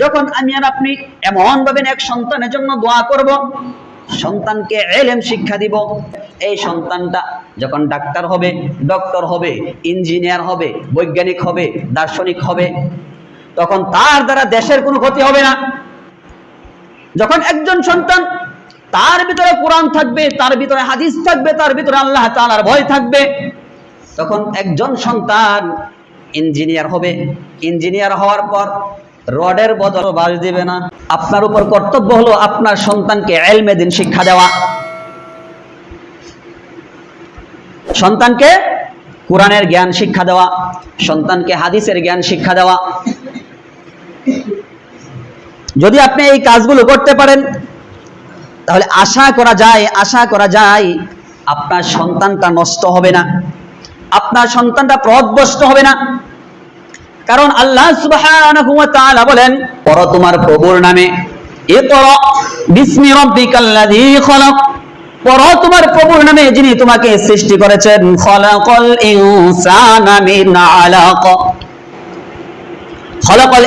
যখন আমি আর আপনি এমন ভাবে এক সন্তানের জন্য দোয়া করব, সন্তানকে এলেম শিক্ষা দিব। এই সন্তানটা যখন ডাক্তার হবে, ডক্টর হবে, ইঞ্জিনিয়ার হবে, বৈজ্ঞানিক হবে, দার্শনিক হবে, তখন তার দ্বারা দেশের কোনো ক্ষতি হবে না। যখন একজন সন্তান তার ভিতরে কোরআন থাকবে, তার ভিতরে হাদিস থাকবে, তার ভিতরে আল্লাহ তালার ভয় থাকবে, তখন একজন সন্তান ইঞ্জিনিয়ার হবে। ইঞ্জিনিয়ার হওয়ার পর রডের বদল বাস দিবে না। আপনার উপর কর্তব্য হলো আপনার সন্তানকে এলমে দিন শিক্ষা দেওয়া। সন্তানকে কোরআনের জ্ঞান শিক্ষা দেওয়া, সন্তানকে হাদিসের জ্ঞান শিক্ষা দেওয়া। যদি আপনি এই কাজগুলো করতে পারেন, তাহলে আশা করা যায়, আশা করা যায় আপনার সন্তানটা নষ্ট হবে না। আপনার সন্তানটা পথভ্রষ্ট হবে না। কারণ আল্লাহ তাআলা বলেন, পড়ো তোমার প্রভুর নামে। খলাক। পড়ো তোমার প্রভুর নামে যিনি তোমাকে সৃষ্টি করেছেন। খলাকাল ইনসানা মিন আলাক।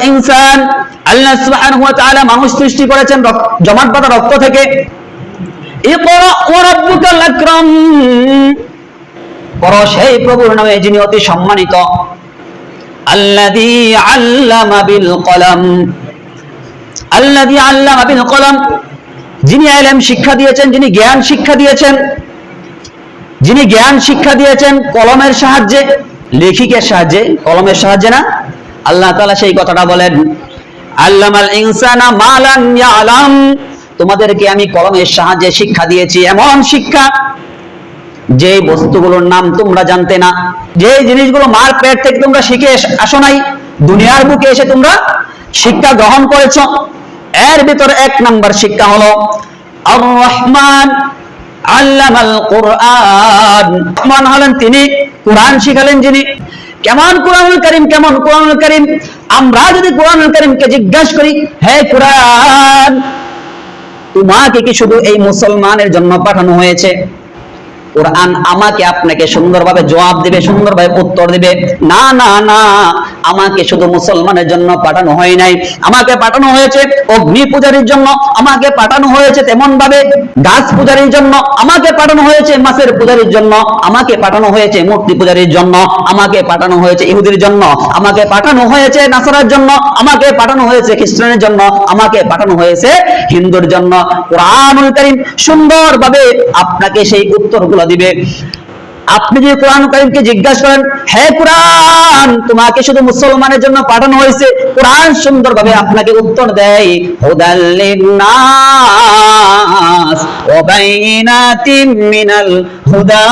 ইনসান, আল্লাহ সুবহানাহু ওয়া তাআলা মানুষ সৃষ্টি করেছেন জমাট বাঁধা রক্ত থেকে। ইকরা ওয়া রাব্বুকাল আকরাম। পড়ো সেই প্রভুর নামে যিনি অতি সম্মানিত। যিনি ইলম শিক্ষা দিয়েছেন, যিনি জ্ঞান শিক্ষা দিয়েছেন, যিনি জ্ঞান শিক্ষা দিয়েছেন কলমের সাহায্যে, লেখিকের সাহায্যে, কলমের সাহায্যে না, আল্লাহ তাআলা সেই কথাটা বলেন, আল্লামাল ইনসানা মালান ইয়ালাম, তোমাদেরকে আমি কলমের সাহায্যে শিক্ষা দিয়েছি, এমন শিক্ষা যে বস্তুগুলোর নাম তোমরা জানতে না যে জিনিসগুলো মার পেট থেকে তোমরা শিখে আসো নাই, দুনিয়ার বুকে এসে তোমরা শিক্ষা গ্রহণ করেছ। এর ভিতরে এক নাম্বার শিক্ষা হলো রহমান হলেন তিনি, কোরআন শিখালেন যিনি। কেমন কোরআনুল করিম, কেমন কোরআনুল করিম? আমরা যদি কোরআনুল করিমকে জিজ্ঞাসা করি, হে কোরআন, তোমাকে কি শুধু এই মুসলমানের জন্য পাঠানো হয়েছে? কোরআন আমাকে আপনাকে সুন্দরভাবে জবাব দিবে, সুন্দরভাবে উত্তর দিবে। না না না, আমাকে শুধু মুসলমানের জন্য পাঠানো হয় নাই। আমাকে পাঠানো হয়েছে অগ্নি পূজারীর জন্য, আমাকে পাঠানো হয়েছে তেমন ভাবে গাছ পূজারীর জন্য, আমাকে পাঠানো হয়েছে মাছের পূজারীর জন্য, আমাকে পাঠানো হয়েছে মূর্তি পূজারীর জন্য, আমাকে পাঠানো হয়েছে ইহুদির জন্য, আমাকে পাঠানো হয়েছে নাসারার জন্য, আমাকে পাঠানো হয়েছে খ্রিস্টানের জন্য, আমাকে পাঠানো হয়েছে হিন্দুর জন্য। কোরআনুল করিম সুন্দরভাবে আপনাকে সেই উত্তরগুলো দিবে। আপনি যদি কোরআন করিমকে জিজ্ঞাসা করেন, হে কোরআন, তোমাকে শুধু মুসলমানের জন্য পাঠানো হয়েছে। কোরআন সুন্দরভাবে আপনাকে উত্তর দেয়। নাস ওয়া মিনাল হুদা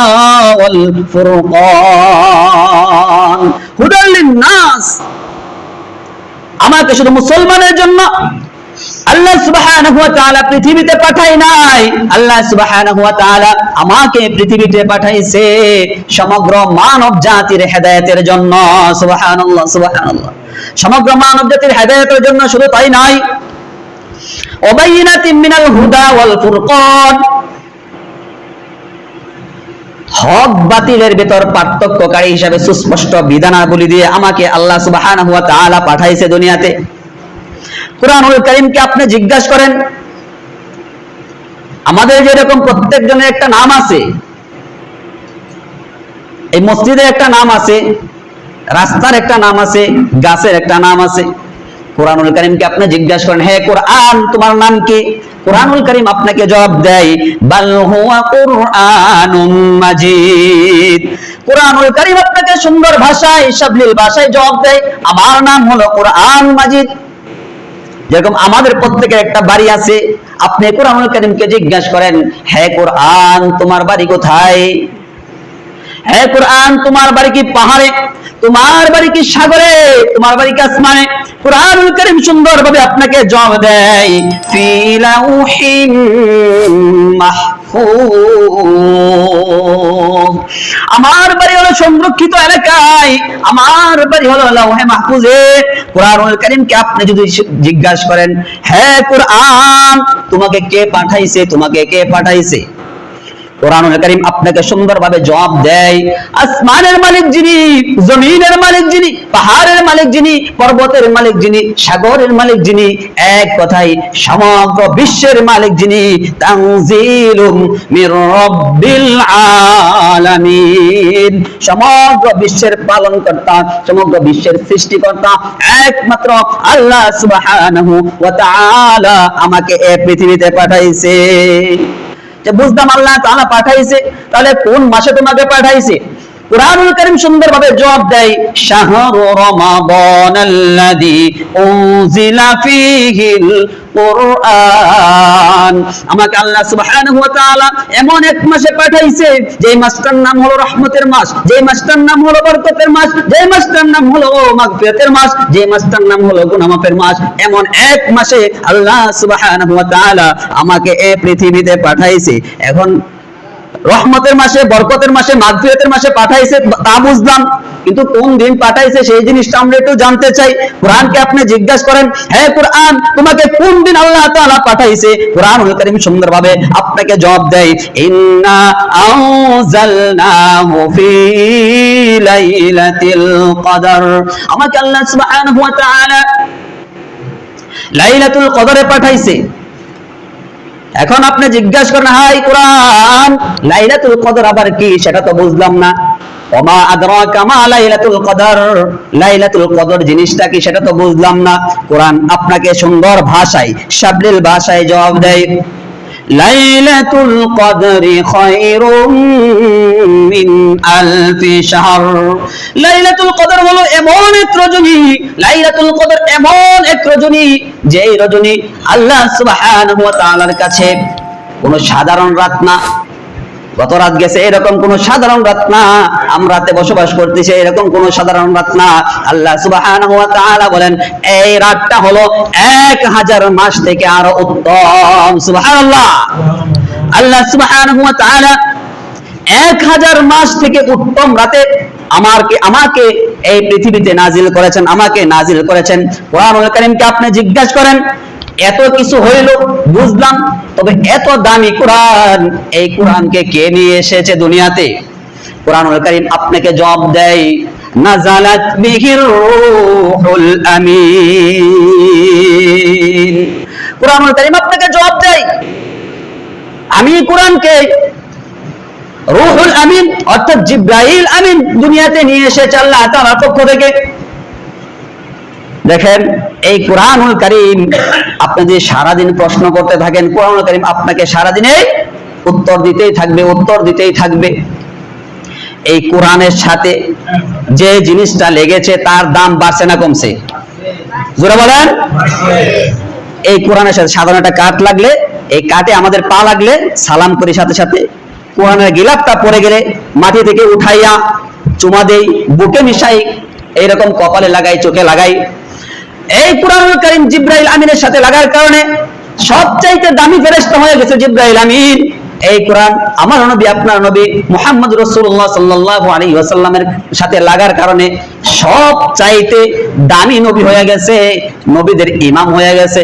ওয়াল ফুরকান। নাস আমাকে শুধু মুসলমানের জন্য আল্লাহ পৃথিবীতে পাঠাই নাই। আল্লাহ আমাকে পৃথিবীতে পাঠাইছে সমগ্র মানব জাতির হেদায়েতের জন্য। সমগ্র মানব জাতির হেদায়েতের জন্য শুধু তাই নয় ওবাইনাতিম মিনাল হুদা ওয়াল হক বাতিলের ভেতর পার্থক্যকারী হিসাবে সুস্পষ্ট বিধানাবলী দিয়ে আমাকে আল্লাহ তাআলা পাঠাইছে দুনিয়াতে। কোরআনুল করিমকে আপনি জিজ্ঞাসা করেন, আমাদের যেরকম প্রত্যেকজনের একটা নাম আছে, এই মসজিদের একটা নাম আছে, রাস্তার একটা নাম আছে, গাছের একটা নাম আছে, কোরআনুল করিমকে আপনি জিজ্ঞাসা করেন, হে কোরআন, তোমার নাম কি? কোরআনুল করিম আপনাকে জবাব দেয়, বাল হুয়া কুরআনুম মাজিদ। কোরআনুল করিম আপনাকে সুন্দর ভাষায়, সাবলীল ভাষায় জবাব দেয়, আমার নাম হলো কোরআন মাজিদ। যেরকম আমাদের প্রত্যেকের একটা বাড়ি আছে, আপনি কোরআনুল করিমকে জিজ্ঞাসা করেন, হে কোরআন, তোমার বাড়ি কোথায়? হে কোরআন, তোমার বাড়ি কি পাহাড়ে? তোমার বাড়ি কি সাগরে? তোমার বাড়ি কি আসমানে? কোরআনুল করিম সুন্দরভাবে আপনাকে জবাব দেয়, ফি লাউহিন মাহফুজ। আমার বাড়ি হলো সংরক্ষিত এলাকায়, আমার বাড়ি হলো লাউহে মাহফুজে। কোরআনুল কারীমকে আপনি যদি জিজ্ঞাসা করেন হ্যাঁ কোরআন, তোমাকে কে পাঠাইছে, তোমাকে কে পাঠাইছে? কারীম আপনাকে সুন্দরভাবে জবাব দেয়। আসমানের মালিক যিনি, জমিনের মালিক যিনি, পাহাড়ের মালিক যিনি, পর্বতের মালিক যিনি, সাগরের মালিক যিনি, এক কথাই সমগ্র বিশ্বের মালিক যিনি আলামিন। সমগ্র বিশ্বের সমগ্র বিশ্বের সৃষ্টিকর্তা, একমাত্র আল্লাহ আমাকে এই পৃথিবীতে পাঠাইছে। যে বুঝতাম আল্লাহ তাহলে পাঠাইছে তাহলে কোন মাসে তোমাকে পাঠাইছে? কুরআনুল কারীম সুন্দরভাবে জবাব দেয়, শাহরু রমাদান আল্লাযী উনজিলা ফীহিল কোরআন। আমাকে আল্লাহ সুবহানাহু ওয়া তাআলা এমন এক মাসে পাঠাইছে যে মাসটার নাম হলো রহমতের মাস যে মাসটার নাম হলো বরকতের মাস যে মাসটার নাম হলো মাগফিরাতের মাস যে মাসটার নাম হলো গুনাহ মাফের মাস। এমন এক মাসে আল্লাহ সুবহানাহু ওয়া তাআলা আমাকে এই পৃথিবীতে পাঠাইছে। এখন রহমতের মাসে, বরকতের মাসে, মাগফিরাতের মাসে পাঠাইছে, তা বুঝলাম। কিন্তু কোন দিন পাঠাইছে সেই জিনিসটা আমরা একটু জানতে চাই। কোরআনকে আপনি জিজ্ঞাসা করেন হ্যাঁ কোরআন, তোমাকে কোন দিন আল্লাহ তাআলা পাঠাইছে? কোরআনুল কারীম সুন্দরভাবে আপনাকে জবাব দেয়, ইন্না আনজালনাহু ফি লাইলাতিল কদর। আমাকে আল্লাহ সুবহানাহু ওয়া তাআলা লাইলাতুল কদরে পাঠাইছে। এখন আপনি জিজ্ঞাসা করেন, হাই কোরআন, লাইলাতুল কদর আবার কি? সেটা তো বুঝলাম না। ওমা আদরাকা মা লাইলাতুল কদর? লাইলাতুল কদর জিনিসটা কি? সেটা তো বুঝলাম না। কোরআন আপনাকে সুন্দর ভাষায় শাবলিল ভাষায় জবাব দেয়। লাইলাতুল কদরি খায়রুম আলফি শাহর। লাইলাতুল কদর হলো এমন এক রজনী, লাইলাতুল কদর এমন এক রজনী যে রজনী আল্লাহ সুবহানাহু ওয়া তাআলার কাছে কোনো সাধারণ রাত না। গত রাত গেছে এরকম কোন সাধারণ রাত না। আমরা বসবাস করতেছি এরকম কোন সাধারণ রাত না। আল্লাহ সুবহানাহু বলেন, এই রাতটা হলো এক হাজার মাস থেকে আরও উত্তম। সুবহানাল্লাহ। আল্লাহ সুবহানাহু ওয়া এক হাজার মাস থেকে উত্তম রাতে আমাকে আমাকে এই পৃথিবীতে নাজিল করেছেন, আমাকে নাজিল করেছেন। কোরআনুল কারীমকে আপনি জিজ্ঞাসা করেন, এত কিছু হইল, বুঝলাম, তবে এত দামি কোরআন, এই কোরআনকে কে নিয়ে এসেছে দুনিয়াতে? কোরআনুল কারীম আপনাকে জবাব দেয়, নাজালাত বিহির রূহুল আমিন। কোরআনুল কারীম আপনাকে জবাব দেয়, আমি কোরআনকে আমিন, অর্থাৎ জিব্রাইল আমিন দুনিয়াতে নিয়ে এসেছে আল্লাহ তাআলার পক্ষ থেকে। দেখেন, এই কোরআনুল কারীম, আপনি যে সারাদিন প্রশ্ন করতে থাকেন, কোরআনুল কারীম আপনাকে সারাদিনে উত্তর দিতেই থাকবে, উত্তর দিতেই থাকবে। এই কোরআনের সাথে যে জিনিসটা লেগেছে, তার দাম বাড়ছে না কমছে। জোরে বলেন। এই কোরআনের সাথে সাধারণ একটা কাঠ লাগলে, এই কাঠে আমাদের পা লাগলে সালাম করি সাথে সাথে। কোরআনের গিলাপটা পড়ে গেলে মাটি থেকে উঠাইয়া চুমা দেই, বুকে মিশাই, এইরকম কপালে লাগাই, চোখে লাগাই। এই কোরআনুল কারীম জিব্রাইল আমিনের সাথে লাগার কারণে সবচাইতে দামি ফেরেশতা হয়ে গেছে জিব্রাইল আমিন। এই কোরআন আমার নবী, আপনার নবী মুহাম্মদ রাসূলুল্লাহ সাল্লাল্লাহু আলাইহি ওয়াসাল্লামের সাথে লাগার কারণে সব চাইতে দামি নবী হয়ে গেছে, নবীদের ইমাম হয়ে গেছে।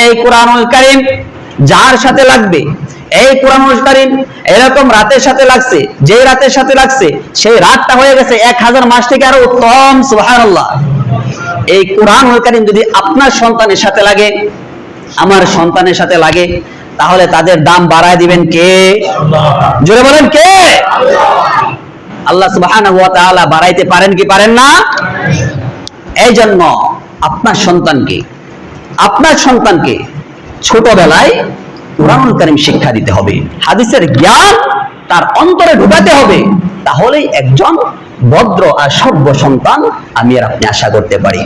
এই কোরআনুল কারীম যার সাথে লাগবে, এই কোরআনুল কারীম এরকম রাতের সাথে লাগছে যে রাতের সাথে লাগছে, সেই রাতটা হয়ে গেছে এক হাজার মাস থেকে আরও উত্তম, সুবহানাল্লাহ। এই কোরআন কারীম যদি আপনার সন্তানের সাথে লাগে, আমার সন্তানের সাথে লাগে, তাহলে তাদের দাম বাড়ায় দিবেন কে? জোরে বলেন কে? আল্লাহ তাআলা বাড়াইতে পারেন কি পারেন না? এই জন্য আপনার সন্তানকে আপনার সন্তানকে ছোটবেলায় কোরআন কারিম শিক্ষা দিতে হবে, হাদিসের জ্ঞান তার অন্তরে ঢুকাতে হবে। তাহলেই একজন ভদ্র আর সভ্য সন্তান আমি আর আপনি আশা করতে পারি।